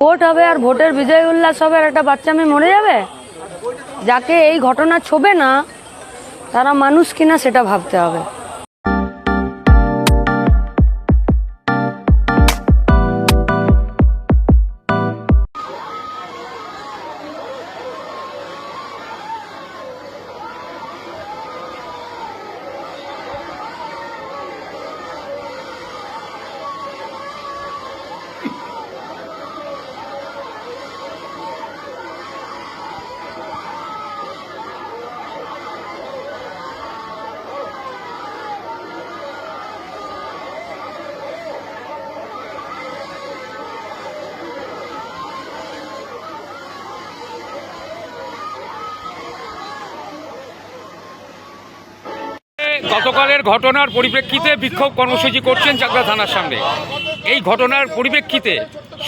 Vote হবে আর ভোটের বিজয় উল্লাস হবে, আর একটা বাচ্চা মেয়ে মরে যাবে? যাকে এই ঘটনা ছোবে না, তারা মানুষ কিনা সেটা ভাবতে হবে। গতকালের ঘটনার পরিপ্রেক্ষিতে বিক্ষোভ কর্মসূচি করছেন চাকদা থানার সামনে এই ঘটনার পরিপ্রেক্ষিতে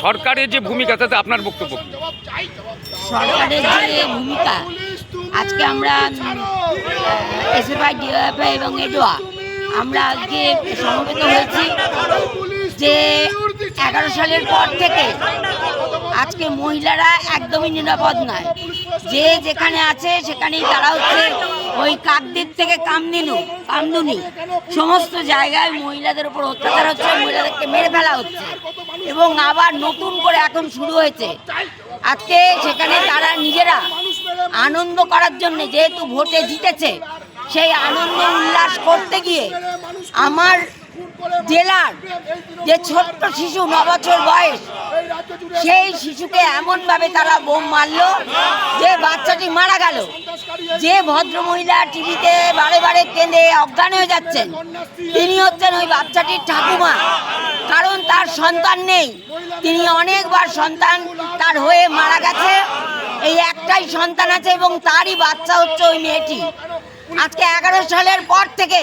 সরকারের যে ভূমিকা, তাতে আপনার বক্তব্য কি? সরকারের যে ভূমিকা, আজকে আমরা এসএফআই ডিওএফআই এবং এডোয়া, আমরা আজকে সমবেত হয়েছি যে এগারো সালের পর থেকে আজকে মহিলারা একদমই নিরাপদ নয় যে যেখানে আছে সেখানেই তারা হচ্ছে ওই কাকদের থেকে কামদিনু, কামদুনি। সমস্ত জায়গায় মহিলাদের উপর অত্যাচার হচ্ছে, মহিলাদেরকে মেরে ফেলা হচ্ছে। এবং আবার নতুন করে এখন শুরু হয়েছে। আজকে সেখানে তারা নিজেরা আনন্দ করার জন্য যেহেতু ভোটে জিতেছে, সেই আনন্দ উল্লাস করতে গিয়ে আমার জেলার যে ছোট্ট শিশু ন বছর বয়স, সেই শিশুকে এমনভাবে তারা বোম মারলো যে বাচ্চাটি মারা গেল। যে ভদ্রমহিলা টিভিতে বারে বারে কেঁদে অজ্ঞান হয়ে যাচ্ছেন, তিনি হচ্ছেন ওই বাচ্চাটির ঠাকুমা। কারণ তার সন্তান নেই। তিনি অনেকবার সন্তান তার হয়ে মারা গেছে। এই একটাই সন্তান আছে এবং তারই বাচ্চা হচ্ছে ওই মেয়েটি। আজকে এগারো সালের পর থেকে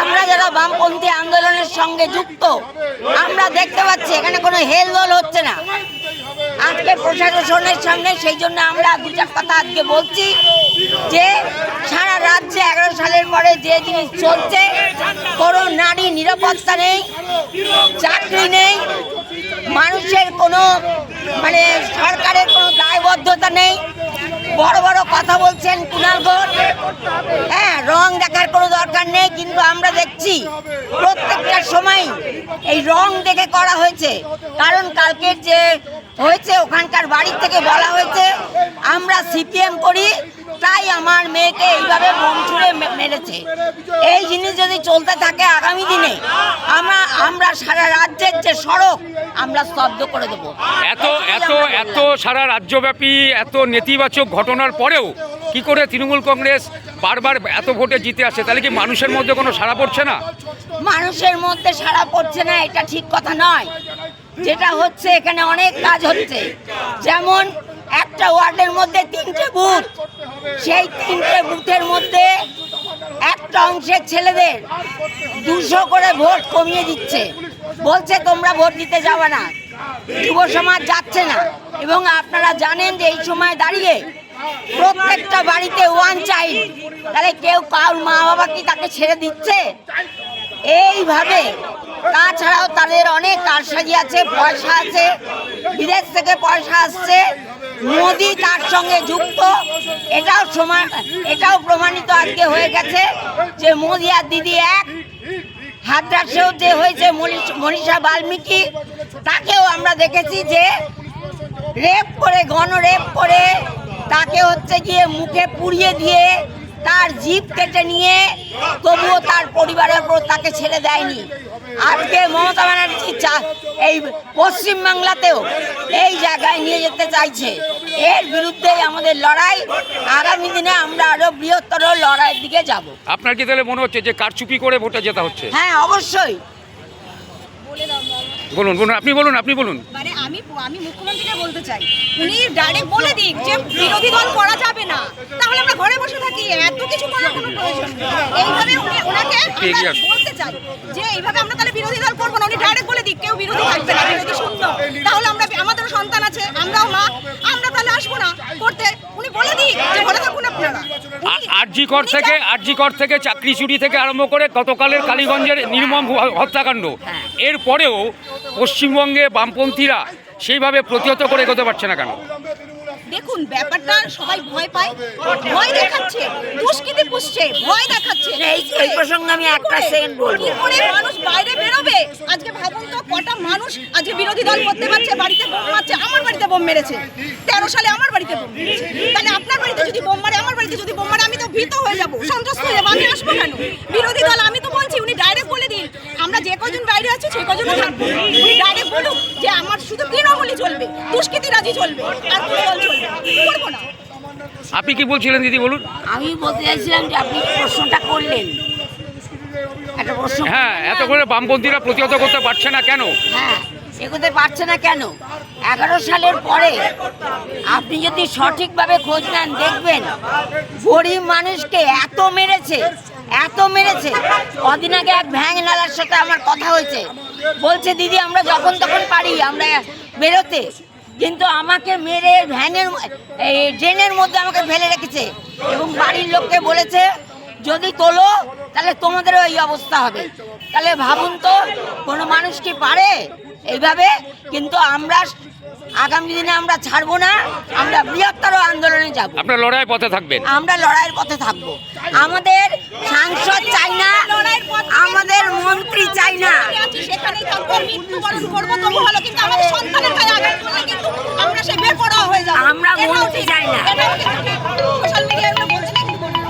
আমরা যারা বামপন্থী আন্দোলনের সঙ্গে যুক্ত, আমরা দেখতে পাচ্ছি এখানে কোনো হেলদোল হচ্ছে না। আজকে প্রশাসনের সামনে সেই জন্য আমরা দু চার কথা আজকে বলছি যে, সারা রাজ্যে এগারো সালের পরে যে জিনিস চলছে, কোনো নারী নিরাপত্তা নেই, চাকরি নেই, মানুষের কোনো মানে সরকারের কোনো দায়বদ্ধতা নেই বড় বড় কথা বলছেন কুণাল ঘোষ। হ্যাঁ রং দেখার কোনো দরকার নেই, কিন্তু আমরা দেখছি প্রত্যেকটা সময় এই রং দেখে করা হয়েছে। কারণ কালকের যে হয়েছে, ওখানকার বাড়ির থেকে বলা হয়েছে, আমরা সিপিএম করি তাই আমার মেয়েকে এইভাবে বোম ছুঁড়ে মেরেছে। এই জিনিস যদি চলতে থাকে আগামী দিনে আমরা আমরা সারা রাজ্যের যে সড়ক আমরা স্তব্ধ করে দেবো। এত এত এত সারা রাজ্যব্যাপী এত নেতিবাচক ঘটনার পরেও কি করে তৃণমূল কংগ্রেস বারবার এত ভোটে জিতে আসে? তাহলে কি মানুষের মধ্যে কোনো সাড়া পড়ছে না? মানুষের মধ্যে সাড়া পড়ছে না এটা ঠিক কথা নয়। যেটা হচ্ছে এখানে অনেক কাজ হচ্ছে। যেমন একটা ওয়ার্ডের মধ্যে তিনটে বুথ। সেই তিনটে বুথের মধ্যে একটা অংশের ছেলেদের দুশো করে ভোট কমিয়ে দিচ্ছে। বলছে, তোমরা ভোট দিতে যাবে না। যুব সমাজ যাচ্ছে না। এবং আপনারা জানেন যে এই সময় দাঁড়িয়ে প্রত্যেকটা বাড়িতে ওয়ান চাইল্ড তাহলে কেউ কার মা বাবা কি তাকে ছেড়ে দিচ্ছে? এইভাবে তাছাড়াও তাদের অনেক কারসাজি আছে, পয়সা আছে, বিদেশ থেকে পয়সা আসছে। মোদি তার সঙ্গে যুক্ত। এটাও সমান এটাও প্রমাণিত আজকে হয়ে গেছে যে মোদি আর দিদি এক। হাদ্রাসেও যে হয়েছে মনীষ- বাল্মীকি, তাকেও আমরা দেখেছি যে রেপ করে ঘন রেপ করে, তাকে হচ্ছে গিয়ে মুখে পুড়িয়ে দিয়ে তার জীব কেটে নিয়ে তবুও তার পরিবারের উপর তাকে ছেড়ে দেয়নি। আজকে মমতা ব্যানার্জি চা- এই পশ্চিমবাংলাতেও এই জায়গায় নিয়ে যেতে চাইছে। এর বিরুদ্ধে আমাদের লড়াই। আগামী দিনে আমরা আরও বৃহত্তর লড়াইয়ের দিকে যাব। আপনার কি তাহলে মনে হচ্ছে যে কারচুপি করে ভোটে যেতে হচ্ছে? হ্যাঁ অবশ্যই। বলুন বলুন আপনি বলুন আপনি বলুন। মানে আমি আমি মুখ্যমন্ত্রীকে বলতে চাই। উনি ডাইরেক্ট বলে দিক যে বিরোধী দল করা যাবে না। তাহলে আমরা ঘরে বসে থাকি এত কিছু করার কোনো প্রয়োজন নেই। এইভাবে উনি ওনাকে। বলতে চাই যে এইভাবে আমরা তাহলে বিরোধী দল করব না। উনি ডাইরেক্ট বলে দিক কেউ বিরোধী থাকবে না বিরোধী শূন্য। তাহলে আমরা আমাদেরও সন্তান আছে আমরাও মা। আমরা তাহলে আসব না করতে। উনি বলে দিক যে ভালো থাকুন আপনারা। আরজি কর থেকে আরজি কর থেকে চাকরি চুরি থেকে আরম্ভ করে গতকালের কালীগঞ্জের নির্মম হত্যাকাণ্ড। এরপরেও পশ্চিমবঙ্গে বামপন্থীরা সেইভাবে প্রতিহত করে এগোতে পারছে না কেন? দেখুন ব্যাপারটা সবাই ভয় পায় ভয় দেখাচ্ছে দুষ্কৃতি পুষছে ভয় দেখাচ্ছে। এই- প্রসঙ্গে আমি একটা second বলব। কি করে মানুষ বাইরে বেরোবে? আজকে ভাবুন তো কটা মানুষ আজকে বিরোধী দল করতে পারছে বাড়িতে বোম মারছে আমার বাড়িতে বোম মেরেছে। তেরো সালে আমার বাড়িতে বোম মেরেছে। তাহলে আপনার বাড়িতে যদি বোম মারে আমার বাড়িতে যদি বোম মারে আমি তো ভীত হয়ে যাব। সন্ত্রস্ত হয়ে যাব আমি আসব কেন? বিরোধী দল আমি তো বলছি উনি ডাইরেক্ট বলে দিন। আমরা যে কজন বাইরে আছি সেই কজন উনি ডাইরেক্ট বলুক যে আমার শুধু তৃণমূলই চলবে দুষ্কৃতিরাজি চলবে আর চলবে আপনি কি বলছিলেন দিদি বলুন? আমি বলতে চাইছিলাম যে আপনি প্রশ্নটা করলেন। একটা প্রশ্ন হ্যাঁ এত করে বামপন্থীরা প্রতিহত করতে পারছে না কেন? হ্যাঁ এগোতে পারছে না কেন? এগারো সালের পরে আপনি যদি সঠিকভাবে খোঁজ নেন দেখবেন গরিব মানুষকে এত মেরেছে এত মেরেছে। কদিন আগে এক ভ্যাং নালার সাথে আমার কথা হয়েছে। বলছে দিদি আমরা যখন তখন পারি আমরা বেরোতে। কিন্তু আমাকে মেরে ভ্যানের এই ড্রেনের মধ্যে আমাকে ফেলে রেখেছে। এবং বাড়ির লোককে বলেছে যদি তোলো তাহলে তোমাদের এই অবস্থা হবে। তাহলে ভাবুন তো কোনো মানুষ কি পারে এইভাবে? কিন্তু আমরা আগামী দিনে আমরা ছাড়বো না আমরা বৃহত্তর আন্দোলনে যাব। আপনার লড়াইয়ের পথে থাকবেন। আমরা লড়াইয়ের পথে থাকব। আমাদের সাংসদ চাই না আমাদের মন্ত্রী চাই না। আমি আমাদের সন্তানের গায়ে আঘাত করলে কিন্তু আমরা সে বেপরোয়া হয়ে যাব আমরা ঠিক। চাই না। সোশ্যাল মিডিয়ায় এগুলো বলছে না কিন্তু বলুন।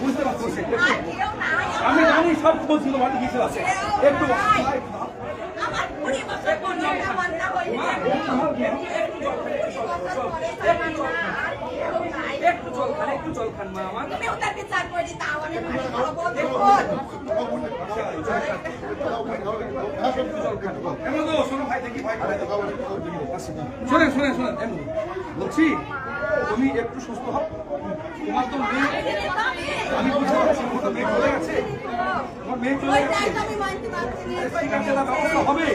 বুঝতে পারছি। আমি জানি সব বলছি তোমার কিছু আছে একটু একটু জল খান একটু জল খান মা আমার ভাই দেখি ভাই ভাই শোনেন শোনেন শোনেন বলছি তুমি একটু সুস্থ হও তোমার তো মেয়ে আমি বুঝতে পারছি তোমার তো মেয়ে চলে গেছে তোমার মেয়ে চলে গেছে ঠিক আছে তার ব্যবস্থা হবে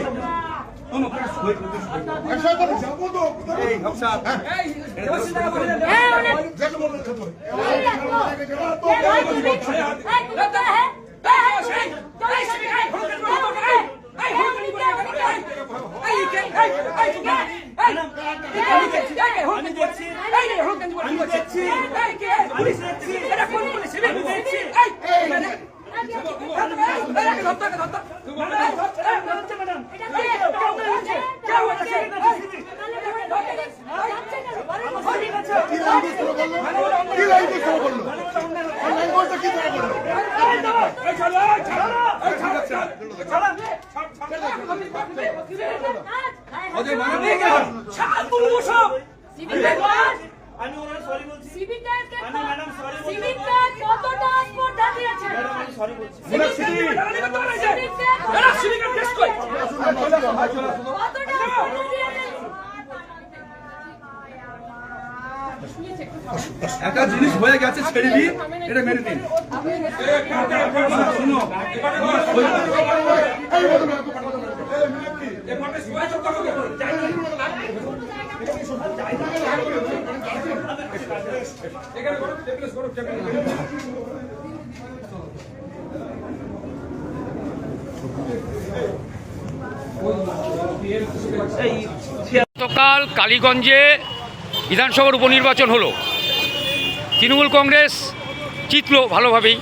শোনো শুয়ে টাকা করে দেন। আমি দেখছি আমি দেখছি আমি আমি মানে আমি সরি বলছি আমি ম্যাডাম সরি বলছি ওনার সিটি ওনার সিটিকে টেস্ট কই একটা জিনিস হয়ে গেছে ছেড়ে দিন এটা মেনে নিন শুনো গতকাল কালীগঞ্জে বিধানসভার উপনির্বাচন হলো। তৃণমূল কংগ্রেস জিতলো ভালোভাবেই,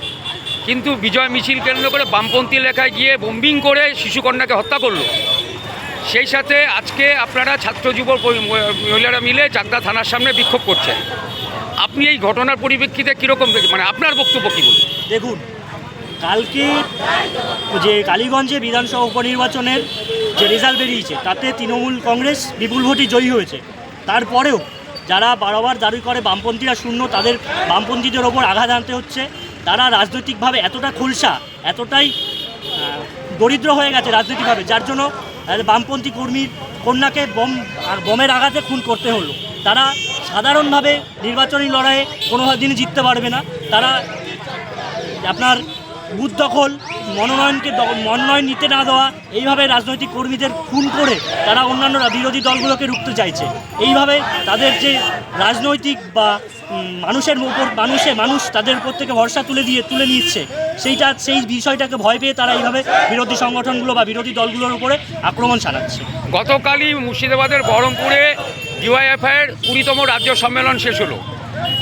কিন্তু বিজয় মিছিল কেন্দ্র করে বামপন্থী এলাকায় গিয়ে বোম্বিং করে শিশুকন্যাকে হত্যা করল। সেই সাথে আজকে আপনারা ছাত্র যুব মহিলারা মিলে চাকদা থানার সামনে বিক্ষোভ করছেন। আপনি এই ঘটনার পরিপ্রেক্ষিতে কীরকম মানে আপনার বক্তব্য কী বলুন? দেখুন, কালকে যে কালীগঞ্জে বিধানসভা উপনির্বাচনের যে রেজাল্ট বেরিয়েছে, তাতে তৃণমূল কংগ্রেস বিপুল ভোটে জয়ী হয়েছে। তারপরেও যারা বারবার দাবি করে বামপন্থীরা শূন্য, তাদের বামপন্থীদের ওপর আঘাত আনতে হচ্ছে। তারা রাজনৈতিকভাবে এতটা খোলসা, এতটাই দরিদ্র হয়ে গেছে রাজনৈতিকভাবে, যার জন্য বামপন্থী কর্মীর কন্যাকে বম বোমের আঘাতে খুন করতে হলো। তারা সাধারণভাবে নির্বাচনী লড়াইয়ে কোনো দিনই জিততে পারবে না। তারা আপনার বুথ দখল মনোনয়নকে মনোনয়ন নিতে না দেওয়া, এইভাবে রাজনৈতিক কর্মীদের খুন করে তারা অন্যান্য বিরোধী দলগুলোকে রুখতে চাইছে। এইভাবে তাদের যে রাজনৈতিক বা মানুষের উপর মানুষে মানুষ তাদের উপর থেকে ভরসা তুলে দিয়ে তুলে নিচ্ছে, সেইটা, সেই বিষয়টাকে ভয় পেয়ে তারা এইভাবে বিরোধী সংগঠনগুলো বা বিরোধী দলগুলোর উপরে আক্রমণ চালাচ্ছে। গতকালই মুর্শিদাবাদের বহরমপুরে ডিওয়াইএফআইয়ের কুড়িতম রাজ্য সম্মেলন শেষ হলো।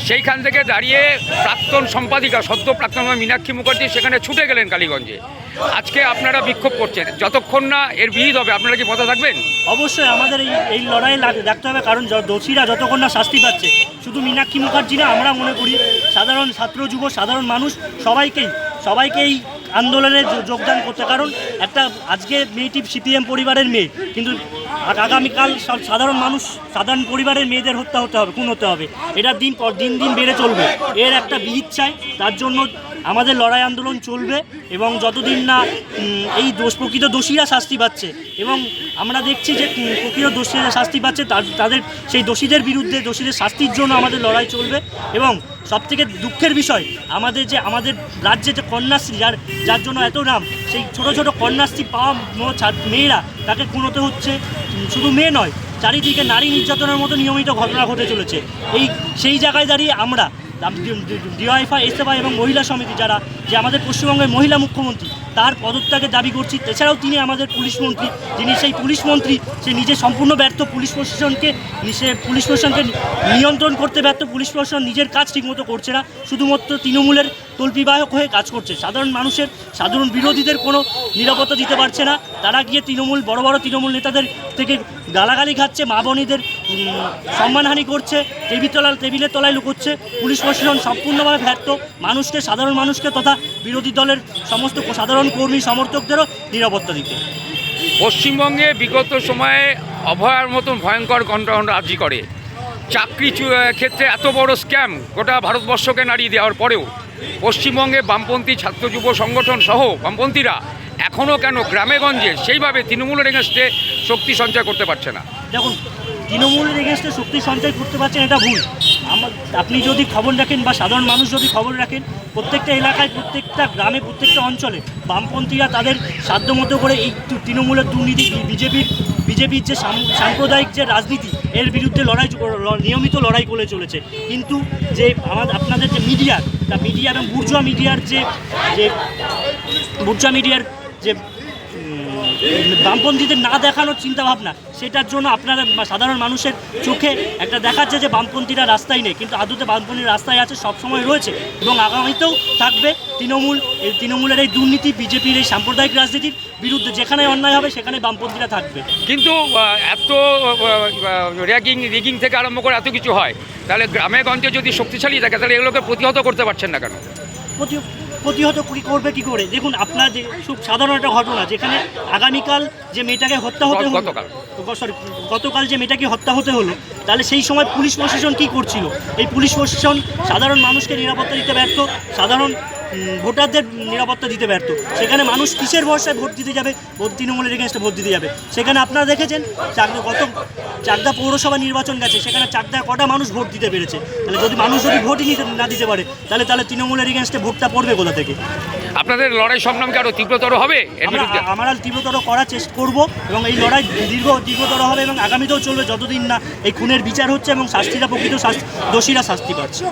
সেইখান থেকে দাঁড়িয়ে প্রাক্তন সম্পাদিকা, সদ্য প্রাক্তন মীনাক্ষী মুখার্জি সেখানে ছুটে গেলেন কালীগঞ্জে। আজকে আপনারা বিক্ষোভ করছেন। যতক্ষণ না এর বিহিত হবে, আপনারা কি পথে থাকবেন? অবশ্যই আমাদের এই এই লড়াই রাখতে হবে, কারণ দোষীরা যতক্ষণ না শাস্তি পাচ্ছে, শুধু মীনাক্ষী মুখার্জি না, আমরা মনে করি সাধারণ ছাত্র, যুব, সাধারণ মানুষ সবাইকেই সবাইকেই আন্দোলনে যোগদান করতে। কারণ একটা আজকে মেয়েটি সিপিএম পরিবারের মেয়ে, কিন্তু আগামীকাল সব সাধারণ মানুষ, সাধারণ পরিবারের মেয়েদের হত্যা হতে হবে, খুন হতে হবে। এটা দিন পর দিন দিন বেড়ে চলবে। এর একটা বিহিত চাই, তার জন্য আমাদের লড়াই আন্দোলন চলবে এবং যতদিন না এই দোষ প্রকৃত দোষীরা শাস্তি পাচ্ছে এবং আমরা দেখছি যে প্রকৃত দোষীরা শাস্তি পাচ্ছে তাদের সেই দোষীদের বিরুদ্ধে দোষীদের শাস্তির জন্য আমাদের লড়াই চলবে এবং সবথেকে দুঃখের বিষয়, আমাদের যে আমাদের রাজ্যে যে কন্যাশ্রী, যার যার জন্য এত নাম, সেই ছোট ছোট কন্যাশ্রী পাওয়া মেয়েরা, তাকে কোনোতে হচ্ছে শুধু মেয়ে নয়, চারিদিকে নারী নির্যাতনের মতো নিয়মিত ঘটনা ঘটে চলেছে। এই সেই জায়গায় দাঁড়িয়ে আমরা ডিওয়াইফাই এসএফআই এবং মহিলা সমিতি যারা, যে আমাদের পশ্চিমবঙ্গের মহিলা মুখ্যমন্ত্রী, তার পদত্যাগের দাবি করছি। এছাড়াও তিনি আমাদের পুলিশ মন্ত্রী, যিনি সেই পুলিশ মন্ত্রী, সে নিজে সম্পূর্ণ ব্যর্থ পুলিশ প্রশাসনকে সে পুলিশ প্রশাসনকে নিয়ন্ত্রণ করতে ব্যর্থ পুলিশ প্রশাসন নিজের কাজ ঠিকমতো করছে না। শুধুমাত্র তৃণমূলের তল্পিবাহক হয়ে কাজ করছে। সাধারণ মানুষের, সাধারণ বিরোধীদের কোনো নিরাপত্তা দিতে পারছে না। তারা গিয়ে তৃণমূল, বড় বড় তৃণমূল নেতাদের থেকে গালাগালি খাচ্ছে, মা বোনেদের সম্মানহানি করছে, টেবিল তলায় টেবিলের তলায় লুকোচ্ছে, পুলিশ প্রশাসন সম্পূর্ণভাবে ব্যর্থ, মানুষকে, সাধারণ মানুষকে তথা বিরোধী দলের সমস্ত সাধারণ কর্মী, সমর্থকদেরও নিরাপত্তা দিতে। পশ্চিমবঙ্গে বিগত সময়ে অভয়ার মতন ভয়ঙ্কর গণ্ডগণ্ড রাজি করে। চাকরি ক্ষেত্রে এত বড় স্ক্যাম গোটা ভারতবর্ষকে নাড়িয়ে দেওয়ার পরেও পশ্চিমবঙ্গে বামপন্থী ছাত্র যুব সংগঠন সহ বামপন্থীরা এখনও কেন গ্রামেগঞ্জে সেইভাবে তৃণমূলের এগেনস্টে শক্তি সঞ্চয় করতে পারছে না? দেখুন, তৃণমূলের এগেনস্টে শক্তি সঞ্চয় করতে পারছেন এটা ভুল। আমার, আপনি যদি খবর রাখেন বা সাধারণ মানুষ যদি খবর রাখেন, প্রত্যেকটা এলাকায়, প্রত্যেকটা গ্রামে, প্রত্যেকটা অঞ্চলে বামপন্থীরা তাদের সাধ্যমতো করে এই তৃণমূলের দুর্নীতি, বিজেপির বিজেপির যে সাম- সাম্প্রদায়িক যে রাজনীতি, এর বিরুদ্ধে লড়াই নিয়মিত লড়াই করে চলেছে। কিন্তু যে আমাদের আপনাদের যে মিডিয়া তা মিডিয়া এবং বুর্জুয়া মিডিয়ার যে যে বুর্জুয়া মিডিয়ার যে বামপন্থীদের না দেখানোর চিন্তাভাবনা সেটার জন্য আপনারা সাধারণ মানুষের চোখে একটা দেখাচ্ছে যে বামপন্থীরা রাস্তায় নেই। কিন্তু আদতে বামপন্থীর রাস্তায় আছে সবসময় রয়েছে এবং আগামীতেও থাকবে তৃণমূল এই তৃণমূলের এই দুর্নীতি বিজেপির এই সাম্প্রদায়িক রাজনীতির বিরুদ্ধে যেখানে অন্যায় হবে সেখানে বামপন্থীরা থাকবে। কিন্তু এত র্যাগিং রিগিং থেকে আরম্ভ করে এত কিছু হয় তাহলে গ্রামে গঞ্জে যদি শক্তিশালী থাকে তাহলে এগুলোকে প্রতিহত করতে পারছেন না কেন? প্রতি- প্রতিহত করবে কি করে দেখুন আপনার যে খুব সাধারণ একটা ঘটনা যেখানে আগামীকাল যে মেয়েটাকে হত্যা হতে হলো। সরি গতকাল যে মেয়েটাকে হত্যা হতে হলো তাহলে সেই সময় পুলিশ প্রশাসন কি করছিল এই পুলিশ প্রশাসন সাধারণ মানুষকে নিরাপত্তা দিতে ব্যর্থ সাধারণ ভোটারদের নিরাপত্তা দিতে ব্যর্থ। সেখানে মানুষ কিসের ভরসায় ভোট দিতে যাবে? ভোট তৃণমূলের এগেনস্টে ভোট দিতে যাবে। সেখানে আপনারা দেখেছেন চাকদা গত চাকদা পৌরসভা নির্বাচন গেছে সেখানে চাকদায় কটা মানুষ ভোট দিতে পেরেছে। তাহলে যদি মানুষ যদি ভোটই নিতে না দিতে পারে তাহলে তাহলে তৃণমূলের এগেনস্টে ভোটটা পড়বে কোথা থেকে? আপনাদের লড়াই সংগ্রাম কি আরও তীব্রতর হবে? আমরা তীব্রতর করার চেষ্টা করব এবং এই লড়াই দীর্ঘ দীর্ঘতর হবে এবং আগামীতেও চলবে যতদিন না এই খুনের বিচার হচ্ছে এবং শাস্তিরা প্রকৃত শাস্তি দোষীরা শাস্তি পাচ্ছে।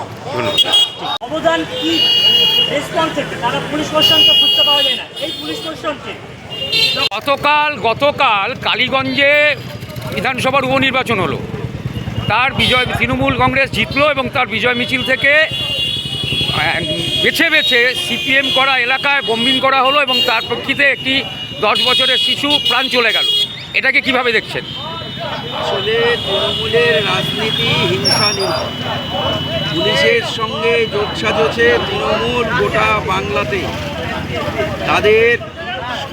অবদান কি গতকাল গতকাল কালীগঞ্জে বিধানসভার উপনির্বাচন হলো। তার বিজয়, তৃণমূল কংগ্রেস জিতলো এবং তার বিজয় মিছিল থেকে বেছে বেছে সিপিএম করা এলাকায় বোম্বিং করা হলো এবং তার প্রেক্ষিতে একটি দশ বছরের শিশু প্রাণ চলে গেল। এটাকে কীভাবে দেখছেন? আসলে তৃণমূলের রাজনীতি হিংসা পুলিশের সঙ্গে যোগ সাজছে তৃণমূল গোটা বাংলাতে। তাদের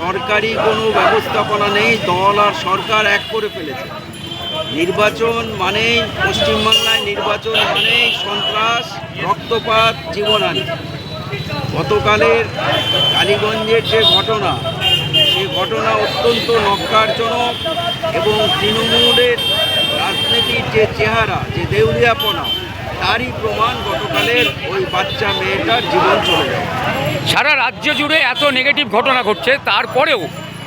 সরকারি কোনো ব্যবস্থাপনা নেই, দল আর সরকার এক করে ফেলেছে। নির্বাচন মানেই পশ্চিমবাংলায় নির্বাচন মানেই সন্ত্রাস, রক্তপাত জীবনহানি গতকালের কালীগঞ্জের যে ঘটনা সে ঘটনা অত্যন্ত নক্কারজনক এবং তৃণমূলের রাজনীতির যে চেহারা যে দেউলিয়াপনা তারই প্রমাণ গতকালের ওই বাচ্চা মেয়েটার জীবন চলে যায় সারা রাজ্য জুড়ে এত নেগেটিভ ঘটনা ঘটছে তারপরেও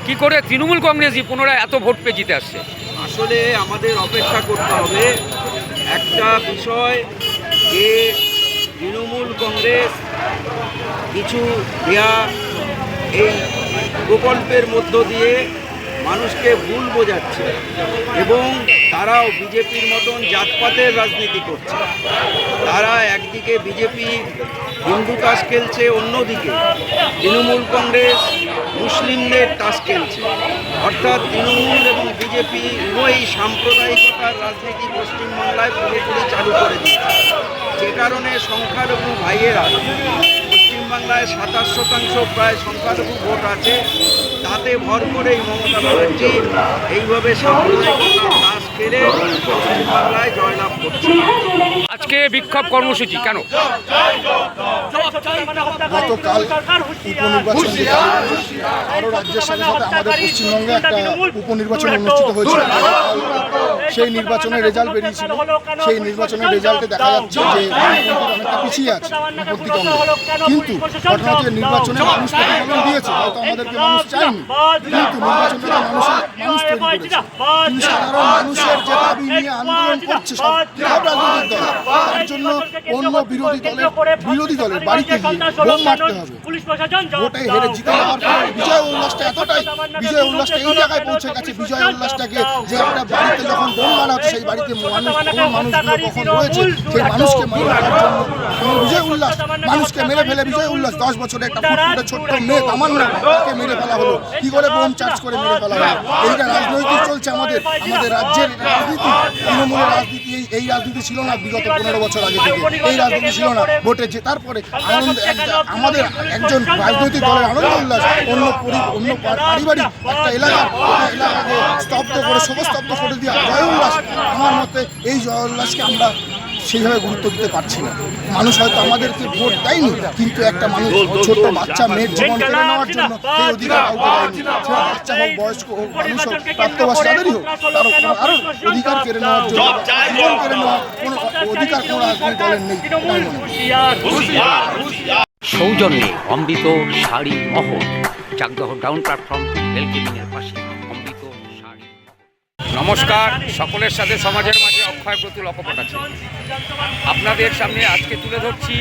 কি করে তৃণমূল কংগ্রেসই পুনরায় এত ভোট পেয়ে জিতে আসছে? আসলে আমাদের অপেক্ষা করতে হবে একটা বিষয় যে তৃণমূল কংগ্রেস কিছু দেয়া এই প্রকল্পের মধ্য দিয়ে মানুষকে ভুল বোঝাচ্ছে এবং তারাও বিজেপির মতন জাতপাতের রাজনীতি করছে। তারা একদিকে বিজেপি হিন্দু তাস খেলছে, অন্যদিকে তৃণমূল কংগ্রেস মুসলিমদের তাস খেলছে। অর্থাৎ তৃণমূল এবং বিজেপি উভয়ই সাম্প্রদায়িকতার রাজনীতি পশ্চিমবাংলায় পুরোপুরি চালু করে দিয়েছে যে কারণে সংখ্যালঘু ভাইয়েরা পশ্চিমবাংলায় সাতাশ শতাংশ প্রায় সংখ্যালঘু ভোট আছে। তাতে ভর করেই মমতা ব্যানার্জি এইভাবে খেলে পশ্চিমবাংলায় জয়লাভ করছে। আজকে বিক্ষোভ কর্মসূচি কেন? গতকাল উপনির্বাচন আরও রাজ্যের সাথে সাথে আমাদের পশ্চিমবঙ্গে একটা উপনির্বাচন অনুষ্ঠিত হয়েছিল। সেই নির্বাচনের রেজাল্ট বেরিয়েছিল। সেই নির্বাচনের রেজাল্টে দেখা যাচ্ছে যে অনেকটা পিছিয়ে আছে কিন্তু ঘটনা হচ্ছে নির্বাচনে মানুষ প্রতিফলন দিয়েছে হয়তো আমাদেরকে মানুষ চায়নি। কিন্তু নির্বাচনে মানুষের মানুষ তৈরি করেছে। কিন্তু সাধারণ মানুষের যে দাবি নিয়ে আন্দোলন করছে সব রাজনৈতিক দল তার জন্য অন্য বিরোধী দলের বিরোধী দলের বাড়িতে গিয়ে বোম মারতে হবে। ভোটে হেরে জিতে যাওয়ার পরে বিজয় উল্লাসটা এতটাই বিজয় উল্লাসটা এই জায়গায় পৌঁছে গেছে বিজয় উল্লাসটাকে যে একটা বাড়িতে যখন মারা হচ্ছে সেই বাড়িতে মানুষ কোন মানুষগুলো কখন রয়েছে সেই মানুষকে মেরে ফেলার জন্য বিজয় উল্লাস মানুষকে মেরে ফেলে বিজয় উল্লাস দশ বছরে একটা ফুটফুটে ছোট্ট মেয়ে তামান্না তাকে মেরে ফেলা হলো। কি করে বোম চার্জ করে মেরে ফেলা হলো? এইটা রাজনৈতিক চলছে আমাদের আমাদের রাজ্যের রাজনীতি তৃণমূলের রাজনীতি এই এই রাজনীতি ছিল না বিগত পনেরো বছর আগে থেকে। এই রাজনীতি ছিল না ভোটে জেতার পরে আনন্দ আমাদের একজন রাজনৈতিক দলের আনন্দ উল্লাস অন্য অন্য পারিবারিক একটা এলাকা এলাকাকে স্তব্ধ করে শোকস্তব্ধ করে দেওয়া। জয় উল্লাস আমার মতে এই জয় উল্লাসকে আমরা সেইভাবে গুরুত্ব দিতে পারছি না। মানুষ হয়তো আমাদেরকে ভোট দেয়নি কিন্তু একটা মানুষ ছোট বাচ্চা মেয়ের জীবন কেড়ে নেওয়ার জন্য সেই অধিকার কাউকে দেয়নি। বাচ্চা হোক বয়স্ক হোক মানুষ হোক প্রাপ্তবয়স্ক তাদেরই হোক কোনো আরও অধিকার কেড়ে নেওয়ার জন্য জীবন কেড়ে নেওয়ার কোনো অধিকার কোনো রাজনৈতিক দলের নেই। সৌজন্যে অমৃত শাড়ি মহল চাকদহ ডাউন প্ল্যাটফর্ম রেলগেটিংয়ের পাশে। নমস্কার, সকলের সাথে সমাজের মাঝে অক্ষয় প্রতুল অকপট আছে। আপনাদের সামনে আজকে তুলে ধরছি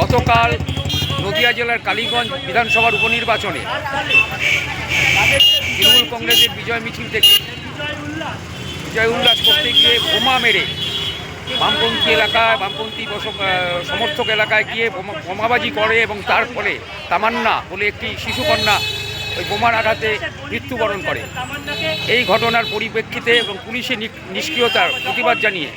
গতকাল নদিয়া জেলার কালীগঞ্জ বিধানসভার উপনির্বাচনে তৃণমূল কংগ্রেসের বিজয় মিছিল থেকে বিজয় উল্লাস করতে গিয়ে বোমা মেরে বামপন্থী এলাকায়, বামপন্থী সমর্থক এলাকায় গিয়ে বোমাবাজি করে এবং তার ফলে তামান্না বলে একটি শিশুকন্যা ওই বোমার আঘাতে মৃত্যুবরণ করে। এই ঘটনার পরিপ্রেক্ষিতে এবং পুলিশের নিষ্ক্রিয়তার প্রতিবাদ জানিয়ে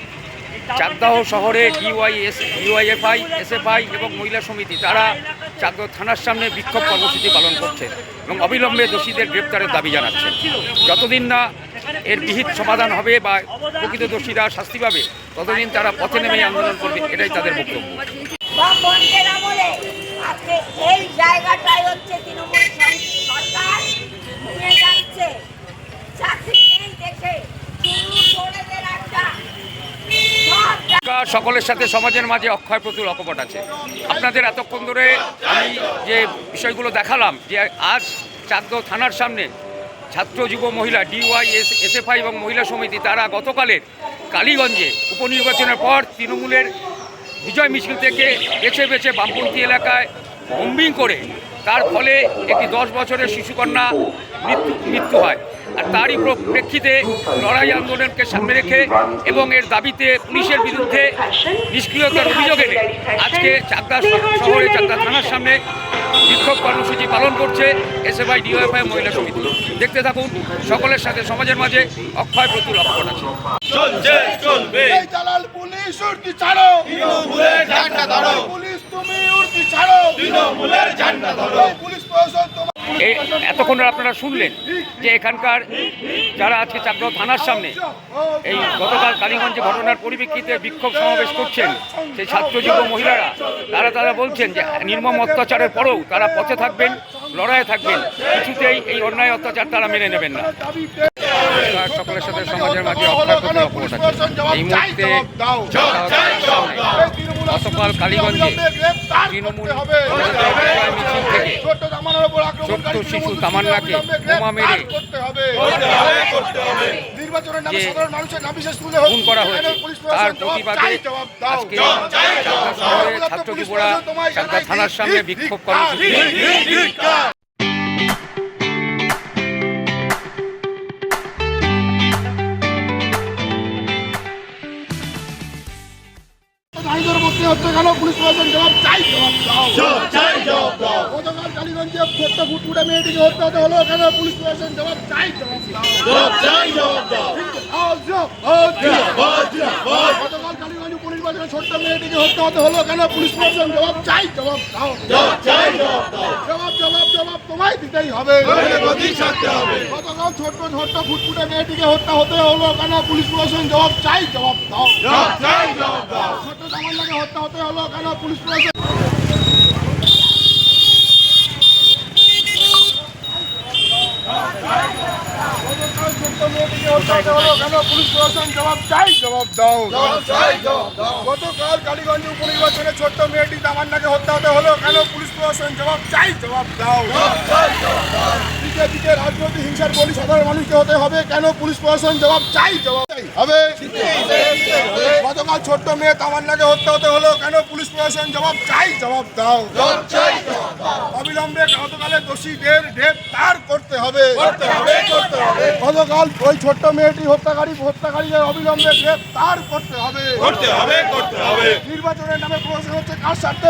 চাকদাহ শহরে ডিওয়াই এস ডিওয়াইএফআই, এসএফআই এবং মহিলা সমিতি তারা চাকদাহ থানার সামনে বিক্ষোভ কর্মসূচি পালন করছে এবং অবিলম্বে দোষীদের গ্রেপ্তারের দাবি জানাচ্ছে। যতদিন না এর বিহিত সমাধান হবে বা প্রকৃত দোষীরা শাস্তি পাবে, ততদিন তারা পথে নেমে আন্দোলন করবে, এটাই তাদের বক্তব্য এই জায়গাটাই হচ্ছে তৃণমূল সকলের সাথে সমাজের মাঝে অক্ষয় প্রচুর অকপট আছে। আপনাদের এতক্ষণ ধরে আমি যে বিষয়গুলো দেখালাম, যে আজ চাকদহ থানার সামনে ছাত্র যুব মহিলা ডিওয়াই এস এসএফআই এবং মহিলা সমিতি, তারা গতকালের কালীগঞ্জে উপনির্বাচনের পর তৃণমূলের বিজয় মিছিল থেকে বেছে বেছে বামপন্থী এলাকায় বম্বিং করে তার ফলে একটি দশ বছরের শিশুকন্যা মৃত্যু মৃত্যু হয়। আর তারই প্র- প্রেক্ষিতে লড়াই আন্দোলনকে সামনে রেখে এবং এর দাবিতে পুলিশের বিরুদ্ধে নিষ্ক্রিয়তার অভিযোগ এনে আজকে চাকদা শহরে চাকদা থানার সামনে বিক্ষোভ কর্মসূচি পালন করছে এসএফআই ডিওএফআই মহিলা সমিতি। দেখতে থাকুন সকলের সাথে সমাজের মাঝে অক্ষয় প্রচুর অপমান আছে। এই দালাল পুলিশ উর্দি ছাড়ো। পুলিশ তুমি উর্দি ছাড়ো। এই পুলিশ প্রশাসন তোমার এই এতক্ষণ আপনারা শুনলেন যে এখানকার যারা আজকে চাকদা থানার সামনে এই গতকাল কালীগঞ্জে ঘটনার পরিপ্রেক্ষিতে বিক্ষোভ সমাবেশ করছেন সেই ছাত্র যুব মহিলারা। তারা তারা বলছেন যে নির্মম অত্যাচারের পরেও তারা পথে থাকবেন লড়াইয়ে থাকবেন কিছুতেই এই অন্যায় অত্যাচার তারা মেনে নেবেন না। সকলের সাথে সমাজের মাঝে অক্ষয় আছে। এই মুহূর্তে গতকাল কালীগঞ্জে তৃণমূল মিছিল থেকে ছোট্ট শিশু তামান্নাকে বোমা মেরে যে খুন করা হয়েছে। তার প্রতিবাদে। আজকে থানার সামনে বিক্ষোভ কর্মসূচি। হচ্ছে কেন পুলিশ প্রশাসন জবাব চাই জবাব দাও। গতকাল কালীগঞ্জে ছোট্ট ফুটফুটে মেয়েটিকে হত্যা হতে হলো কেন পুলিশ প্রশাসন জবাব চাই জবাব দাও। দাও, জবাব। গতকাল ছোট্ট মেয়েটিকে হত্যা হতে হলো কেন? পুলিশ প্রশাসন জবাব চাই জবাব দাও। জবাব জবাব জবাব তোমায় দিতেই হবে। গতকাল ছোট্ট ছোট্ট ফুটফুটে মেয়েটিকে হত্যা হতে হলো কেন? পুলিশ প্রশাসন জবাব চাই জবাব দাও। ছোট্ট তামান্নাকে হত্যা হতে হলো কেন? পুলিশ প্রশাসন গতকাল ছোট্ট মেয়েটিকে হত্যা হতে হলো কেন পুলিশ প্রশাসন জবাব চাই? জবাব দাও। গতকাল কালীগঞ্জ উপনির্বাচনে ছোট্ট মেয়েটি তামান্নাকে হত্যা হতে হলো কেন পুলিশ প্রশাসন জবাব চাই? জবাব দাও। বিজেপিকে রাজনৈতিক হিংসার বলি সাধারণ মানুষকে হতে হবে কেন পুলিশ প্রশাসন জবাব চাই? জবাব হবে। গতকাল ছোট্ট মেয়ে তামান্নাকে হত্যা হতে হলো কেন পুলিশ প্রশাসন জবাব চাই? জবাব দাও। অবিলম্বে গতকালে দোষীদের গ্রেপ্তার করতে হবে। গতকাল ওই ছোট্ট মেয়েটি হত্যাকারী হত্যাকারীদের অবিলম্বে গ্রেপ্তার করতে হবে। নির্বাচনের নামে প্রশাসন হচ্ছে কার স্বার্থে